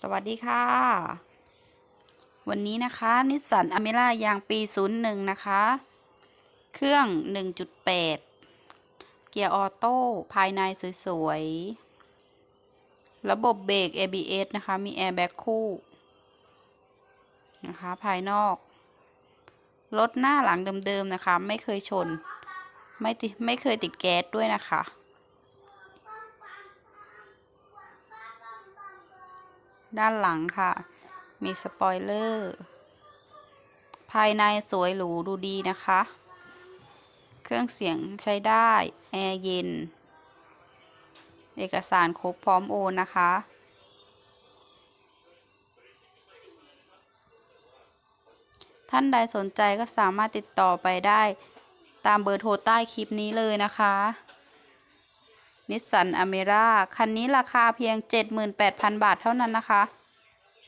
สวัสดีค่ะ วันนี้นะคะนิสสันอเมร่ายางปี 01 นะคะ เครื่อง 1.8 เกียร์ออโต้ ภายในสวยๆ ระบบเบรก ABS นะคะ มีแอร์แบ็กคู่ นะคะ ภายนอก รถหน้าหลังเดิมๆ นะคะ ไม่เคยชน ไม่ติไม่เคยติดแก๊สด้วยนะคะ ด้านหลังค่ะ มีสปอยเลอร์ ภายในสวยหรูดูดีนะคะ เครื่องเสียงใช้ได้ แอร์เย็น เอกสารครบพร้อมโอนนะคะท่านใดสนใจก็สามารถติดต่อไปได้ตามเบอร์โทรใต้คลิปนี้เลยนะคะ นิสสันอเมร่าคันนี้ราคาเพียง 78,000 บาทเท่านั้นนะคะ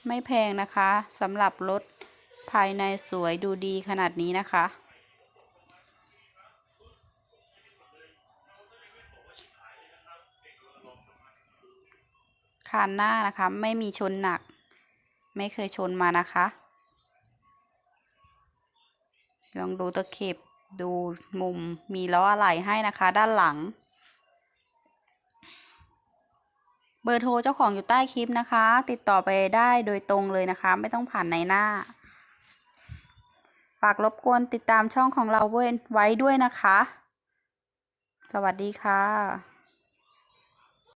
ไม่แพงนะคะสำหรับรถภายในสวยดูดีขนาดนี้นะคะ คานหน้านะคะ ไม่มีชนหนัก ไม่เคยชนมานะคะ ลองดูตะเข็บดูมุมมีล้ออะไหล่ให้นะคะ ด้านหลัง เบอร์โทรเจ้าของอยู่ใต้คลิปนะคะ ติดต่อไปได้โดยตรงเลยนะคะ ไม่ต้องผ่านในหน้า ฝากรบกวนติดตามช่องของเราไว้ด้วยนะคะ สวัสดีค่ะ